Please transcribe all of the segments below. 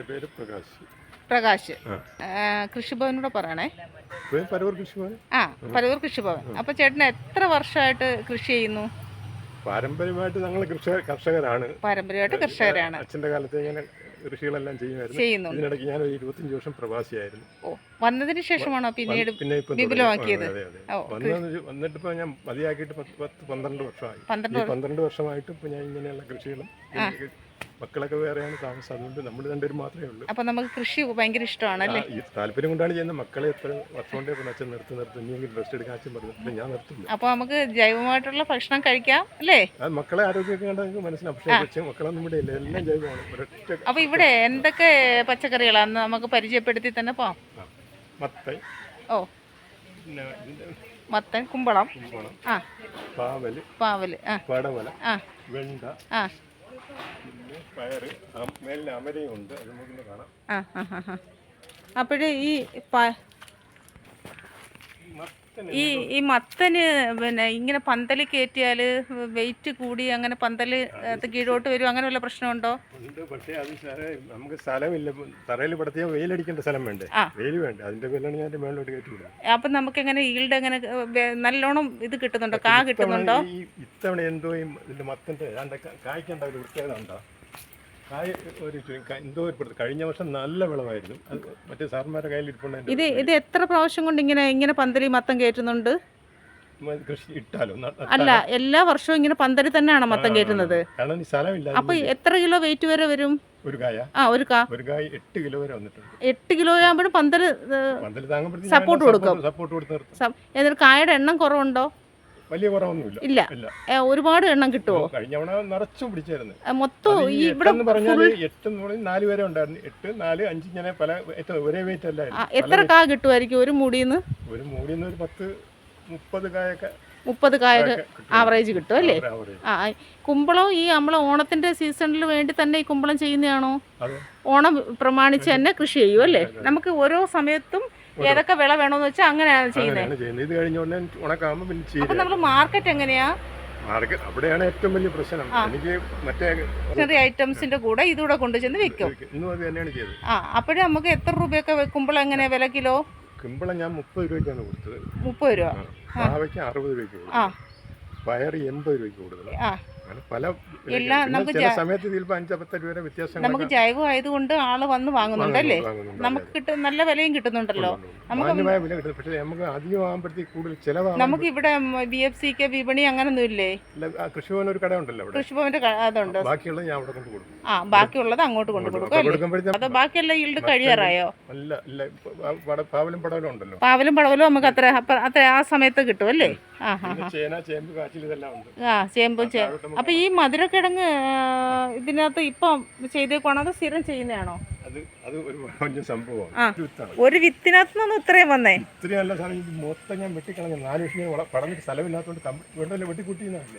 എന്റെ പേര് പ്രകാശ്. പ്രകാശ്. കൃഷിഭവനോട് പറയണേ. ഇപ്പം പരവൂർ കൃഷിഭവൻ. ആ പരവൂർ കൃഷിഭവൻ. അപ്പൊ ചേട്ടൻ എത്ര വർഷമായിട്ട് കൃഷി ചെയ്യുന്നു? പാരമ്പര്യമായിട്ട് ഞങ്ങൾ കർഷകരാണ്. പാരമ്പര്യമായിട്ട് കർഷകരാണ്. അച്ഛന്റെ കാലത്ത് ഇങ്ങനെ കൃഷികളെല്ലാം ചെയ്യുമായിരുന്നു. ചെയ്യുന്നു. ഇതിനിടയ്ക്ക് ഞാൻ ഒരു ഇരുപത്തിയഞ്ച് വർഷം പ്രവാസിയായിരുന്നു. ഓ വന്നതിന് ശേഷമാണോ പിന്നീട് പിന്നെ വിപുലമാക്കിയത്? വന്നിട്ട് ഞാൻ മതിയാക്കിയിട്ട് പത്ത് പന്ത്രണ്ട് വർഷമായി. പന്ത്രണ്ട് വർഷമായിട്ട് ഇപ്പൊ ഞാൻ ഇങ്ങനെയുള്ള കൃഷികളും മക്കളൊക്കെ വേറെയാണ് താമസം. അതുകൊണ്ട് നമ്മൾ രണ്ടുപേരും മാത്രമേ ഉള്ളൂ. അപ്പൊ നമുക്ക് കൃഷി ഭയങ്കര ഇഷ്ടമാണ് അല്ലേ? ഈ താല്പര്യം കൊണ്ടാണ് ചെയ്യുന്നത്. മക്കളെ എത്ര വർഷം കൊണ്ടേ പറഞ്ഞു അച്ഛൻ നിർത്തി നിർത്തി ഇനിയെങ്കിലും റെസ്റ്റ് എടുക്കാൻ അച്ഛൻ പറഞ്ഞു ഞാൻ നിർത്തില്ല. അപ്പൊ നമുക്ക് ജൈവമായിട്ടുള്ള ഭക്ഷണം കഴിക്കാം അല്ലേ? അത് മക്കളെ ആരോഗ്യമൊക്കെ കണ്ടാൽ നമുക്ക് മനസ്സിലാവും. പക്ഷേ കൊച്ചു മക്കളൊന്നും ഇവിടെ ഇല്ല എല്ലാം ജൈവമാണ്. ഒരൊറ്റ അപ്പൊ ഇവിടെ എന്തൊക്കെ പച്ചക്കറികളാണ് നമുക്ക് പരിചയപ്പെടുത്തി തന്നെ പോവാം. മത്തൻ. ഓ. പിന്നെ മത്തൻ കുമ്പളം. കുമ്പളം. ആ. പാവൽ. പാവൽ ആ. പടവല. ആ. വെണ്ട. ആ. ആ ആ ആ അപ്പോഴ് ഈ ഈ ഈ മത്തന് പിന്നെ ഇങ്ങനെ പന്തൽ കയറ്റിയാൽ വെയിറ്റ് കൂടി അങ്ങനെ പന്തൽ കീഴോട്ട് വരും അങ്ങനെ വല്ല പ്രശ്നമുണ്ടോ? ഉണ്ട് പക്ഷേ അത് സാറേ നമുക്ക് സ്ഥലമില്ല. തറയിൽ പടത്തിയാൽ വെയിലടിക്കേണ്ട സ്ഥലം വേണ്ടേ. വെയിൽ വേണ്ട? അതിന്റെ പേരിലാണ് ഞാൻ മേളിലോട്ട് കയറ്റി വിടുന്നത്. അപ്പം നമുക്ക് എങ്ങനെ ഈൽഡ് എങ്ങനെ നല്ലോണം ഇത് കിട്ടുന്നുണ്ടോ? കാ കിട്ടുന്നുണ്ടോ? ഇത്തവണ എന്തോ ഇതിന്റെ മത്തന്റെ കായ്ക്കണ്ട ഒരു പ്രത്യേകത ഉണ്ടോ? കായ് ഒരു എന്തോ ഒരു കഴിഞ്ഞ വർഷം നല്ല വിളവായിരുന്നു അത് മറ്റേ സാറന്മാരുടെ കയ്യിൽ ഇരിപ്പുണ്ട് ഇത് ഇത് എത്ര പ്രാവശ്യം കൊണ്ട് ഇങ്ങനെ ഇങ്ങനെ പന്തലി മത്തം കയറ്റുന്നുണ്ട്? കൃഷി ഇട്ടാലോ? അല്ല എല്ലാ വർഷവും ഇങ്ങനെ പന്തലി തന്നെയാണോ മത്തം കയറ്റുന്നത്? അപ്പൊ എത്ര കിലോ വെയിറ്റ് വരെ വരും? ഒരു കായ. ആ ഒരു കാ. ഒരു കായ് എട്ട് കിലോ വരെ വന്നിട്ടുണ്ട്. എട്ട് കിലോ ആകുമ്പോഴും പന്തൽ സപ്പോർട്ട് കൊടുക്കും. സപ്പോർട്ട് കൊടുത്ത് എന്നിട്ട് കായയുടെ എണ്ണം കുറവുണ്ടോ? വലിയ കുറവൊന്നുമില്ല. ഇല്ല. ഒരുപാട് എണ്ണം കിട്ടുമോ കഴിഞ്ഞ തവണ നിറച്ചും പിടിച്ചായിരുന്നു. മൊത്തം ഇവിടെ പറഞ്ഞാൽ എട്ട് നാല് വരെ ഉണ്ടായിരുന്നു. എട്ട് നാല് അഞ്ച് ഇങ്ങനെ പല ഒരേ വെയിറ്റ് അല്ലായിരുന്നു. എത്ര കാ കിട്ടുമായിരിക്കും ഒരു മുടിന്ന് ഒരു മുടിന്ന് ഒരു പത്ത് മുപ്പത് കായൊക്കെ മുപ്പത് കായ. ആവറേജ് കിട്ടും അല്ലേ? ആ കുമ്പളം ഈ നമ്മളെ ഓണത്തിന്റെ സീസണിൽ വേണ്ടി തന്നെ ഈ കുമ്പളം ചെയ്യുന്നതാണോ? ഓണം പ്രമാണിച്ച് തന്നെ കൃഷി ചെയ്യും അല്ലേ? നമുക്ക് ഓരോ സമയത്തും ഏതൊക്കെ വിള വേണമെന്ന് വെച്ചാൽ അങ്ങനെയാണ് ചെയ്യുന്നത്. ഇത് കഴിഞ്ഞ ഉടനെ ഉണക്കാകുമ്പോൾ പിന്നെ അപ്പൊ ചീര നമ്മൾ മാർക്കറ്റ് എങ്ങനെയാ? മാർക്കറ്റ് അവിടെയാണ് ഏറ്റവും വലിയ പ്രശ്നം. എനിക്ക് മറ്റേ ഐറ്റംസിന്റെ കൂടെ ഇതുകൂടെ കൊണ്ടുചെന്ന് വെക്കും. ആ അപ്പോഴും നമുക്ക് എത്ര രൂപയൊക്കെ വെക്കുമ്പോൾ എങ്ങനെ വില കിലോ? കിമ്പളം ഞാൻ മുപ്പത് രൂപയ്ക്കാണ് കൊടുത്തത്. മുപ്പത് രൂപ. പാവയ്ക്ക് അറുപത് രൂപയ്ക്ക് കൊടുത്തു പയർ എൺപത് രൂപയ്ക്ക് കൊടുത്തത്. പല എല്ലാ നമുക്ക് സമയത്ത് നമുക്ക് ജൈവം ആയതുകൊണ്ട് ആൾ വന്ന് വാങ്ങുന്നുണ്ടല്ലേ നമുക്ക് കിട്ടും നല്ല വിലയും കിട്ടുന്നുണ്ടല്ലോ. നമുക്ക് നമുക്ക് ഇവിടെ ബി എഫ് സിക്ക് വിപണി അങ്ങനൊന്നും ഇല്ലേ? കൃഷിഭവൻ ഒരു കടയുണ്ടല്ലോ കൃഷിഭവന്റെ അതുണ്ട്. ബാക്കിയുള്ളത് ഞാൻ അവിടെ കൊണ്ട് കൊടുക്കും. ആ ബാക്കിയുള്ളത് അങ്ങോട്ട് കൊണ്ടു കൊടുക്കും അത് ബാക്കിയെല്ലാം ഈൽഡ് കഴിയാറായോ? പാവലും പടവലും നമുക്ക് അത്ര അത്ര ആ സമയത്ത് കിട്ടും അല്ലേ? ആ ചേമ്പ് കാച്ചിൽ ഇതെല്ലാം ഉണ്ട് ആ ചേമ്പും ചേ താഴോട്ട് നമുക്ക് അപ്പൊ ഈ മധുരക്കിഴങ്ങ് ഇതിനകത്ത് ഇപ്പം ചെയ്തേക്കുവാണോ അതോ സ്ഥിരം ചെയ്യുന്നതാണോ? ഒരു വിത്തിനകത്തുനിന്ന് വിത്തിനകത്ത് നിന്നും ഇത്രയും വന്നേ? ഇത്രയും നല്ല സാധനം ഇത് മൊത്തം ഞാൻ വെട്ടിക്കളഞ്ഞു. നാല് വള- പടന്നിട്ട് സ്ഥലമില്ലാത്തതുകൊണ്ട്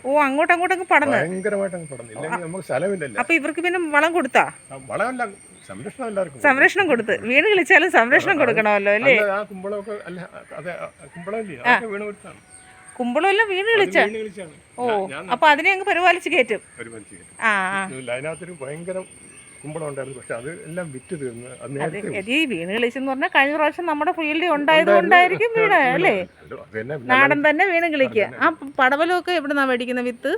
ഓ അങ്ങോട്ടും അങ്ങോട്ടങ്ങ് പടന്ന്. ഭയങ്കരമായിട്ട് പടന്നു. ഇല്ലെങ്കിൽ നമുക്ക് സ്ഥലമില്ലല്ലോ? അപ്പൊ ഇവർക്ക് പിന്നെ വളം കൊടുത്താ? വളമല്ല സംരക്ഷണം എല്ലാവർക്കും. സംരക്ഷണം കൊടുത്ത്. വീണ് കളിച്ചാലും സംരക്ഷണം കൊടുക്കണമല്ലോ അല്ലേ? കുമ്പളമൊക്കെ അല്ല അതെ കുമ്പളമല്ലേ വീണ് കൊടുത്താണ്. കുമ്പളം എല്ലാം വീണ് കളിച്ച ഓ അപ്പൊ അതിനെ അങ്ങ് പരിപാലിച്ച് കയറ്റും. ആ അതിനകത്തൊരു ഭയങ്കര കുമ്പളം ഉണ്ടായിരുന്നു. പക്ഷെ അത് എല്ലാം വിറ്റ് തീർന്നു. അത് അത് നേരത്തെ ഇത് ഈ വീണ് കളിച്ചെന്ന് പറഞ്ഞാൽ കഴിഞ്ഞ പ്രാവശ്യം നമ്മുടെ ഫീൽഡിൽ ഉണ്ടായത് കൊണ്ടായിരിക്കും വീട് അല്ലേ? നാടൻ തന്നെ വീണ് കളിക്കുക. ആ പടവലമൊക്കെ എവിടുന്നാ മേടിക്കുന്ന വിത്ത്?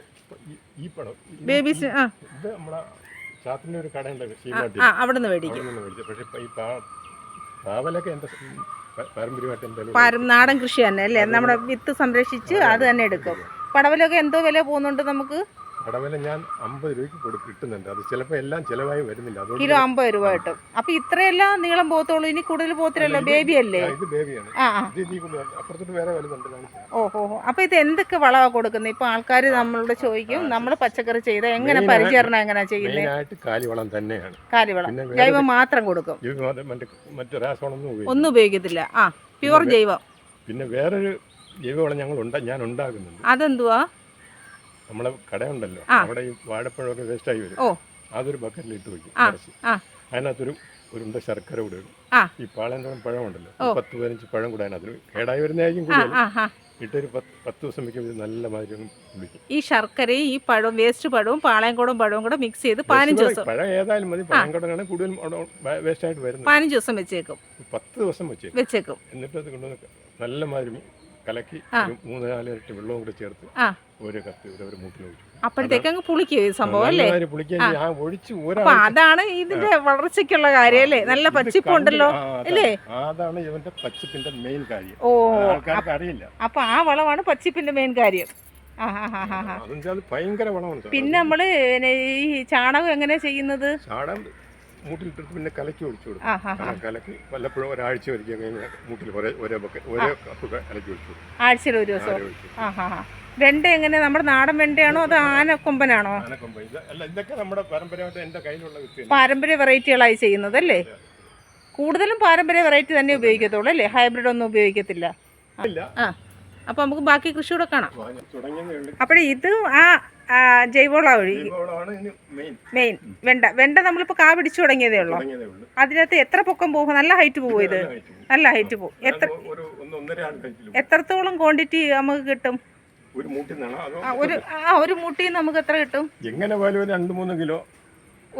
ഈ- പടം ബേബീസ് ആ. ചാത്തിന്റെ ഒരു കടയുണ്ട് അവിടെ നിന്ന് മേടിക്കും. പക്ഷെ പാവലൊക്കെ നാടൻ കൃഷി തന്നെ അല്ലേ? നമ്മുടെ വിത്ത് സംരക്ഷിച്ച് അത് തന്നെ എടുക്കും. പടവലൊക്കെ എന്തോ വില പോകുന്നുണ്ട് നമുക്ക്? കടവില ഞാൻ അമ്പത് രൂപയ്ക്ക് കൊടു കിട്ടുന്നുണ്ട്. അത് ചിലപ്പോൾ എല്ലാം ചിലവായി വരുന്നില്ല. അതുകൊണ്ട് കിലോ അമ്പത് രൂപ കിട്ടും. അപ്പൊ ഇത്രയെല്ലാം നീളം പോകത്തുള്ളൂ. ഇനി കൂടുതൽ പോകത്തില്ലല്ലോ? ബേബി അല്ലേ? ഇത് ബേബിയാണ് ആ ആ. ഇത് ഇതിൽ കൂടുതൽ അപ്പുറത്തോട്ട് വേറെ വലുതുണ്ട് കാണിച്ചു ഓ ഓ ഓ. അപ്പൊ ഇത് എന്തൊക്കെ വളവാ കൊടുക്കുന്നത് ഇപ്പൊ ആൾക്കാർ നമ്മളോട് ചോദിക്കും നമ്മൾ പച്ചക്കറി ചെയ്ത എങ്ങനെ പരിചരണം എങ്ങനെയാ ചെയ്യുന്നത് മെയിനായിട്ട് കാലിവളം തന്നെയാണ്. കാലിവളം. പിന്നെ വേറെ ജൈവം മാത്രം കൊടുക്കും. ഇത് മറ്റേ മറ്റേ മറ്റേ രാസവളമൊന്നും ഉപയോഗിക്കും ഒന്നും ഉപയോഗിക്കത്തില്ല. ആ പ്യുവർ ജൈവം. പിന്നെ വേറൊരു ജൈവവളം ഞങ്ങൾ ഉണ്ടാ ഞാൻ ഉണ്ടാക്കുന്നുണ്ട് അതെന്തുവാ? നമ്മളെ കടയുണ്ടല്ലോ. അവിടെ ഈ വാഴപ്പഴമൊക്കെ വേസ്റ്റായി വരും. അതൊരു ബക്കറ്റിൽ ഇട്ട് നിറച്ച്. അതിനകത്തൊരു ഉരുണ്ട ശർക്കര കൂടെ ഇടും. ഈ പാളയന്തരം പഴം ഉണ്ടല്ലോ പത്ത് പതിനഞ്ച് പഴം കൂടെ അതിനകത്ത് കേടായി വരുന്നതായിരിക്കും കൂടുതൽ. ഇട്ടൊരു പത്ത് ദിവസം വയ്ക്കുമ്പോൾ നല്ല മാതിരി ഈ ശർക്കരയും ഈ പഴവും വേസ്റ്റ് പഴവും പാളയംകുടവും പഴവും കൂടെ മിക്സ് ചെയ്ത് പതിനഞ്ച് ദിവസം. പഴം ഏതായാലും മതി. കൊണ്ടാണ് കൂടുതലും വേസ്റ്റ് ആയിട്ട് വരുന്നത്. പതിനഞ്ച് ദിവസം വെച്ചേക്കും. പത്ത് ദിവസം വെച്ചേക്കും. വെച്ചേക്കും. എന്നിട്ട് അത് കൊണ്ടുവന്ന് നല്ല മാതിരി കലക്കി മൂന്ന് നാല് ഇരട്ടി വെള്ളവും കൂടെ ചേർത്ത് ആ കത്തി ഒരു മൂട്ടിൽ ഒഴിച്ചു. അപ്പോഴത്തേക്ക് അങ്ങ് പുളിക്കും ഈ സംഭവം അല്ലേ? പുളിക്കാൻ ആ. ഒഴിച്ച് അപ്പൊ അതാണ് ഇതിന്റെ വളർച്ചയ്ക്കുള്ള കാര്യം അല്ലേ? നല്ല പച്ചിപ്പുണ്ടല്ലോ അല്ലേ? അതാണ് ഇവന്റെ പച്ചപ്പിന്റെ മെയിൻ കാര്യം. ഓ അത് ആൾക്കാർക്ക് അറിയില്ല. അപ്പൊ ആ വളമാണ് പച്ചിപ്പിന്റെ മെയിൻ കാര്യം. ആ ഹാ ഹാ ഹാ ഹാ. അതെന്ന് ഭയങ്കര പിന്നെ നമ്മൾ പിന്നെ ഈ ചാണകം എങ്ങനെ ചെയ്യുന്നത്? ചാടം മൂട്ടിലിട്ടിട്ട് പിന്നെ കലക്കി ഒഴിച്ചു കൊടുക്കും. കലക്കി വല്ലപ്പോഴും ഒരാഴ്ച കഴിഞ്ഞാൽ മൂട്ടിൽ ഒരേ ഒരേ ബക്കറ്റ് ഒരേ കപ്പ് കലക്കി ഒഴിച്ചു കൊടുക്കും. ആഴ്ചയിൽ ഒരു ദിവസം. വെണ്ട എങ്ങനെ? നമ്മുടെ നാടൻ വെണ്ടയാണോ അതോ ആനക്കൊമ്പനാണോ? ആനക്കൊമ്പ. ഇത് ഇതൊക്കെ നമ്മുടെ എന്റെ കയ്യിലുള്ള പാരമ്പര്യ വെറൈറ്റികളായി ചെയ്യുന്നത് അല്ലേ കൂടുതലും പാരമ്പര്യ വെറൈറ്റി തന്നെ ഉപയോഗിക്കത്തുള്ളൂ അല്ലേ? ഹൈബ്രിഡ് ഒന്നും ഉപയോഗിക്കത്തില്ല. ആ അപ്പോൾ നമുക്ക് ബാക്കി കൃഷി കൂടെ കാണാം അപ്പോൾ ഇത് ആ, ജൈവവളം ഒഴി ജൈവവളമാണ് ഇതിന് മെയിൻ വെണ്ട. വെണ്ട നമ്മളിപ്പോൾ കാ പിടിച്ചു തുടങ്ങിയതേ ഉള്ളൂ. അതിനകത്ത് എത്ര പൊക്കം പോകും? നല്ല ഹൈറ്റ് പോകും ഇത്. നല്ല ഹൈറ്റ് പോകും എത്ര എത്രത്തോളം ക്വാണ്ടിറ്റി നമുക്ക് കിട്ടും? ഒരു മൂട്ടിൽ നിന്നാണോ? ഒരു ആ ഒരു മുട്ടി നമുക്ക് എത്ര കിട്ടും? എങ്ങനെ പോയാലും രണ്ട് മൂന്ന് കിലോ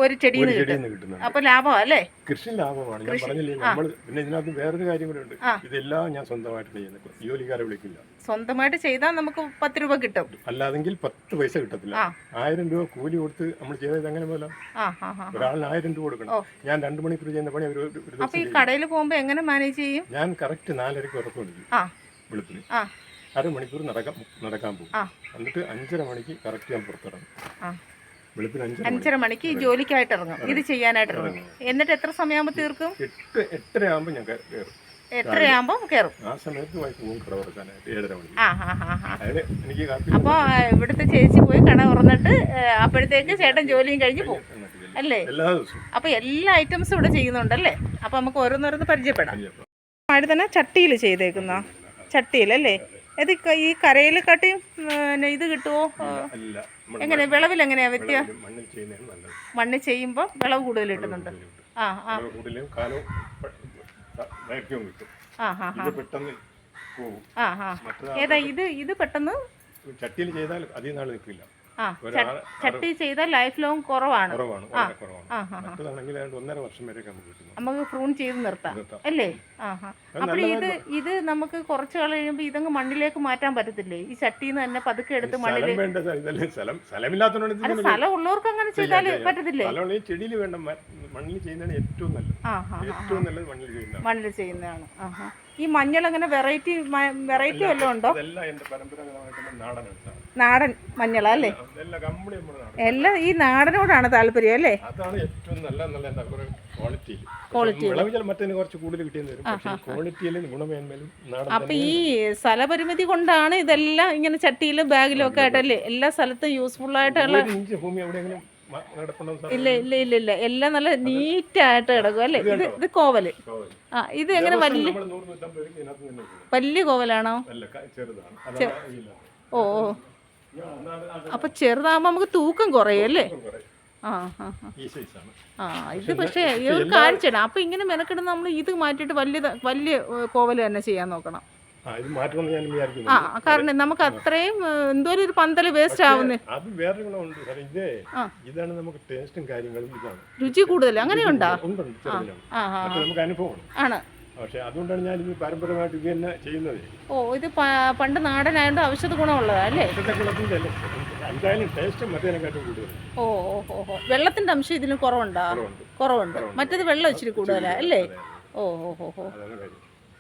ഒരു ചെടിയിൽ അപ്പൊ നിന്ന് ചെടിയിൽ കിട്ടും. കിട്ടുന്നുണ്ട്. അപ്പോൾ ലാഭം അല്ലേ? കൃഷി ലാഭമാണ്. ഞാൻ പറഞ്ഞില്ലേ നമ്മൾ പിന്നെ ഇതിനകത്ത് വേറൊരു കാര്യം കൂടെ ഉണ്ട്. ഇതെല്ലാം ഞാൻ സ്വന്തമായിട്ട് ചെയ്യുന്നത് ജോലിക്കാരെ വിളിക്കില്ല. സ്വന്തമായിട്ട് ചെയ്താൽ നമുക്ക് പത്ത് രൂപ കിട്ടും. അല്ലാതെങ്കിൽ പത്ത് പൈസ കിട്ടത്തില്ല. ആയിരം രൂപ കൂലി കൊടുത്ത് നമ്മൾ ചെയ്തത് എങ്ങനെ പോലെ. ഒരാളിന് ആയിരം രൂപ കൊടുക്കണം. ഞാൻ രണ്ടു മണിക്കൂർ ചെയ്യുന്ന പണി അവർ ഒരു അപ്പോൾ ഈ കടയിൽ പോകുമ്പോൾ എങ്ങനെ മാനേജ് ചെയ്യും? ഞാൻ കറക്റ്റ് നാലരക്ക് ഉറക്കം വിളിക്കും വെളുപ്പിന്. അരമണിക്കൂർ നടക്കാൻ നടക്കാൻ പോകും. എന്നിട്ട് അഞ്ചര മണിക്ക് കറക്റ്റ് ഞാൻ പുറത്തിറങ്ങും. അഞ്ചര മണി. മണിക്ക് ഈ ജോലിക്കായിട്ട് ഇറങ്ങും. ഇത് ചെയ്യാനായിട്ട് ഇറങ്ങും. എന്നിട്ട് എത്ര സമയമാകുമ്പോൾ തീർക്കും? എട്ട് ഞാൻ കയറും. ആ സമയത്ത് എനിക്ക് അപ്പോൾ ഇവിടുത്തെ ചേച്ചി പോയി കട തുറന്നിട്ട് അപ്പോഴത്തേക്ക് ചേട്ടൻ ജോലിയും കഴിഞ്ഞു പോകും. അല്ലേ? അപ്പൊ അപ്പോൾ എല്ലാ ഐറ്റംസും ഇവിടെ ചെയ്യുന്നുണ്ടല്ലേ? അപ്പോൾ നമുക്ക് ഓരോന്നോരോന്ന് പരിചയപ്പെടാം. അയ്യപ്പ. തന്നെ ചട്ടിയിൽ ചെയ്തേക്കുന്ന? ചട്ടിയിലല്ലേ? ഇത് ഈ കരയിൽ കാട്ടിയും പിന്നെ ഇത് കിട്ടുമോ എങ്ങനെ വിളവിൽ എങ്ങനെയാ വ്യത്യ മണ്ണിൽ- ചെയ്യുമ്പോൾ വിളവ് കൂടുതൽ കിട്ടുന്നുണ്ട്. ആ ആ. കിട്ടും. ആ ഇത് പെട്ടെന്ന് ആ ഏതാ ഇത്? ഇത് പെട്ടെന്ന്? ചട്ടിയിൽ ചെയ്താൽ അധികം നാൾ നിൽക്കില്ല. ആ ചട്ടി ചെയ്ത ലൈഫ് ലോങ് കുറവാണ്. നമുക്ക് പ്രൂൺ ചെയ്ത് നിർത്താം. അല്ലേ? ആ ഹാ അത് അപ്പോൾ ഇത് ഇത് നമുക്ക് കുറച്ച് കാലം കഴിയുമ്പോൾ ഇതങ്ങ് മണ്ണിലേക്ക് മാറ്റാൻ പറ്റത്തില്ലേ? ഈ ചട്ടിന്ന് തന്നെ പതുക്കെ എടുത്ത് മണ്ണിലേക്ക് സ്ഥലം ഉള്ളവർക്ക് അങ്ങനെ ചെയ്താൽ. പറ്റത്തില്ലേ? ചെടിയിൽ വേണ്ട മണ്ണിൽ ചെയ്യുന്നതാണ് ഏറ്റവും നല്ലത്. ഏറ്റവും നല്ലത് മണ്ണിൽ ചെയ്യുന്നതാണ്. മണ്ണിൽ ചെയ്യുന്നതാണ്. ആ ഈ മഞ്ഞൾ അങ്ങനെ വെറൈറ്റി വെറൈറ്റി വല്ലതും ഉണ്ടോ? അതെല്ലാം എന്റെ പരമ്പരാഗതമായിട്ടുള്ള നാടനാണ്. നാടൻ മഞ്ഞള അല്ലേ? എല്ലാം ഈ നാടനോടാണ് താല്പര്യം അല്ലേ? അതാണ് ഏറ്റവും നല്ല നല്ല എന്താ ക്വാളിറ്റി ക്വാളിറ്റി കുറച്ച് കൂടുതൽ കിട്ടിയെന്ന് വരും. ക്വാളിറ്റിയിലും ഗുണമേന്മയിലും അപ്പൊ ഈ സ്ഥലപരിമിതി കൊണ്ടാണ് ഇതെല്ലാം ഇങ്ങനെ ചട്ടിയിലും ബാഗിലും ഒക്കെ ആയിട്ടല്ലേ എല്ലാ സ്ഥലത്തും യൂസ്ഫുൾ ആയിട്ടുള്ള ഭൂമി എവിടെയെങ്കിലും ഇല്ല ഇല്ല ഇല്ല ഇല്ല. എല്ലാം നല്ല നീറ്റ് ആയിട്ട് കിടക്കും അല്ലേ? ഇത് ഇത് കോവൽ. ആ ഇത് എങ്ങനെ വലിയ. വലിയ കോവലാണോ? ഓ ഓ. അപ്പൊ ചെറുതാകുമ്പോൾ നമുക്ക് തൂക്കം കുറയല്ലേ ആ ആ ആ. ആ ഇത് പക്ഷേ ഒരു കാണിച്ചിടാം അപ്പൊ ഇങ്ങനെ മെനക്കെടുന്ന നമ്മൾ ഇത് മാറ്റിട്ട് വലിയ വലിയ കോവൽ തന്നെ ചെയ്യാൻ നോക്കണം. ആ ആ കാരണം നമുക്ക് അത്രയും എന്തോ എന്തോരം ഒരു പന്തൽ വേസ്റ്റ് ആവുന്നേ. അത് വേറെ ഗുണമുണ്ട്. സാർ ഇതേ ഇതാണ് നമുക്ക് ടേസ്റ്റും കാര്യങ്ങളും ഇതാണ്. രുചി കൂടുതൽ അങ്ങനെയുണ്ടോ? ആ ആ നമുക്ക് അനുഭവമാണ്. ആണ്. പക്ഷേ അതുകൊണ്ടാണ് ഞാൻ ഇത് പാരമ്പര്യമായിട്ട് ഇത് തന്നെ ചെയ്യുന്നത്. ഓ ഇത് പണ്ട് നാടനായതുകൊണ്ട് ഔഷധ ഗുണമുള്ളതാ അല്ലേ? ഇപ്പോഴത്തെ കുളത്തിന്റെ അല്ല? എന്തായാലും ടേസ്റ്റ് മറ്റേതിനെക്കാട്ടും കൂടുതൽ ഓ ഓ വെള്ളത്തിന്റെ അംശം ഇതിന് കുറവുണ്ടോ? കുറവുണ്ട്. മറ്റേത് വെള്ളം ഇച്ചിരി കൂടുതലാ അല്ലേ? ഓ ഓ ഓ ഓ.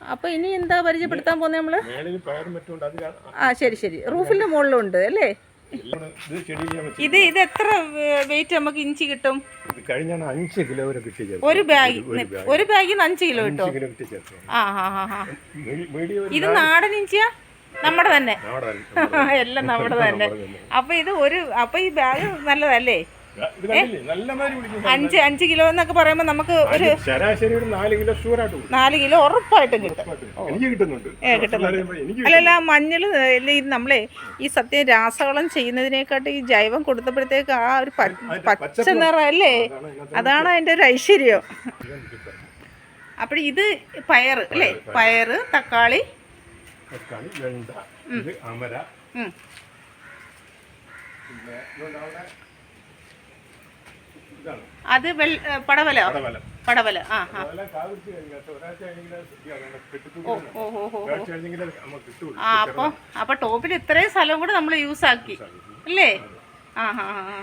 അപ്പൊ ഇനി എന്താ പരിചയപ്പെടുത്താൻ പോകുന്നത് നമ്മൾ? ആ ശരി ശരി. റൂഫിന്റെ മുകളിലുണ്ട് അല്ലേ? ഇത് ഇത് എത്ര വെയിറ്റ് നമുക്ക് ഇഞ്ചി കിട്ടും? കഴിഞ്ഞാണ് അഞ്ച് കിലോ വരെ കിട്ടി ഒരു ബാഗ് ഒരു ബാഗ്. ഒരു ബാഗിൽ നിന്ന് അഞ്ച് കിലോ കിട്ടും ആ ആ ആ ഇത് നാടൻ ഇഞ്ചിയാ? നമ്മുടെ തന്നെ. എല്ലാം നമ്മുടെ തന്നെ. അപ്പൊ ഇത് ഒരു അപ്പൊ ഈ ബാഗ് നല്ലതല്ലേ? അഞ്ച് അഞ്ച് കിലോ എന്നൊക്കെ പറയുമ്പോൾ നമുക്ക് ഒരു ശരാശരി ഒരു നാല് കിലോ ഷുവറായിട്ട് നാല് കിലോ ഉറപ്പായിട്ടും കിട്ടും. എനിക്ക് കിട്ടുന്നുണ്ട്. അല്ലല്ല മഞ്ഞൾ നമ്മളെ ഈ സത്യം രാസവളം ചെയ്യുന്നതിനേക്കാട്ട് ഈ ജൈവം കൊടുത്തപ്പോഴത്തേക്ക് ആ ഒരു പച്ച നിറം അല്ലേ? അതാണ് അതിന്റെ അതിന്റെ ഒരു ഐശ്വര്യം. അപ്പോൾ ഇത് പയറ് അല്ലേ? പയറ് തക്കാളി. തക്കാളി വെണ്ട അമര. പിന്നെ അത് പടവലോ? പടവല. ആ ആ. ആ അപ്പോൾ അപ്പോൾ ടോപ്പിൽ ഇത്രയും സ്ഥലം കൂടെ നമ്മൾ യൂസ് ആക്കി അല്ലേ ആ ഹാ ആ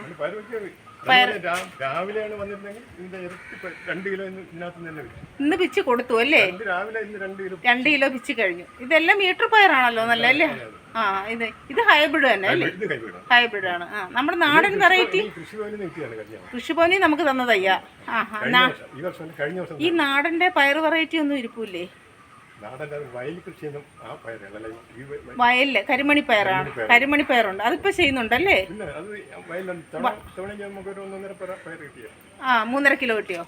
രാവിലെയാണ് വന്നിരുന്നെങ്കിൽ ഇതിന്റെ ഇരട്ടി രണ്ട് കിലോ ഇന്ന് ഇതിനകത്ത് നിന്ന് തന്നെ ഇന്ന് പിച്ച് കൊടുത്തു അല്ലേ? രാവിലെ ഇന്ന് രണ്ട് കിലോ രണ്ട് കിലോ പിച്ച് കഴിഞ്ഞു. ഇതെല്ലാം മീറ്റർ പയറാണല്ലോ നല്ല അല്ലേ? ആ ഇത് ഇത് ഹൈബ്രിഡ് തന്നെ അല്ലേ? ഹൈബ്രിഡ് ആണ്. ആ നമ്മുടെ നാടൻ വെറൈറ്റി കൃഷിഭവനിൽ നമുക്ക് തന്നതയ്യ. ആ ഈ നാടന്റെ പയർ വെറൈറ്റി ഒന്നും ഇരിക്കൂലേ വയലിൽ കരിമണി പയറാണ്. കരിമണി പയറുണ്ട്. അതിപ്പോ ചെയ്യുന്നുണ്ടല്ലേ? ആ മൂന്നര കിലോ കിട്ടിയോ?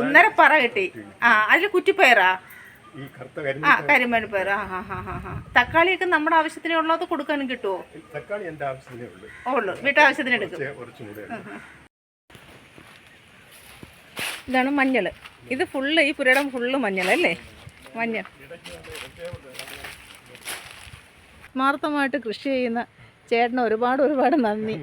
ഒന്നര പറ. കിട്ടി. ആ അതിൽ കുറ്റിപ്പയറാ? ആ കരിമണി പയർ ആ ഹാ ഹാ ഹാ ഹാ തക്കാളിയൊക്കെ നമ്മുടെ ആവശ്യത്തിനുള്ളത് കൊടുക്കാനും കിട്ടുമോ തക്കാളി എന്റെ ആവശ്യത്തിനേ ഉള്ളൂ. ഉള്ളു. വീട്ടാവശ്യത്തിന് എടുക്കും. ഇതാണ് മഞ്ഞൾ ഇത് ഫുള്ള് ഈ പുരടം ഫുള്ള് മഞ്ഞൾ അല്ലേ? മഞ്ഞൾ ആത്മാർത്ഥമായിട്ട് കൃഷി ചെയ്യുന്ന ചേട്ടന് ഒരുപാട് ഒരുപാട് നന്ദി.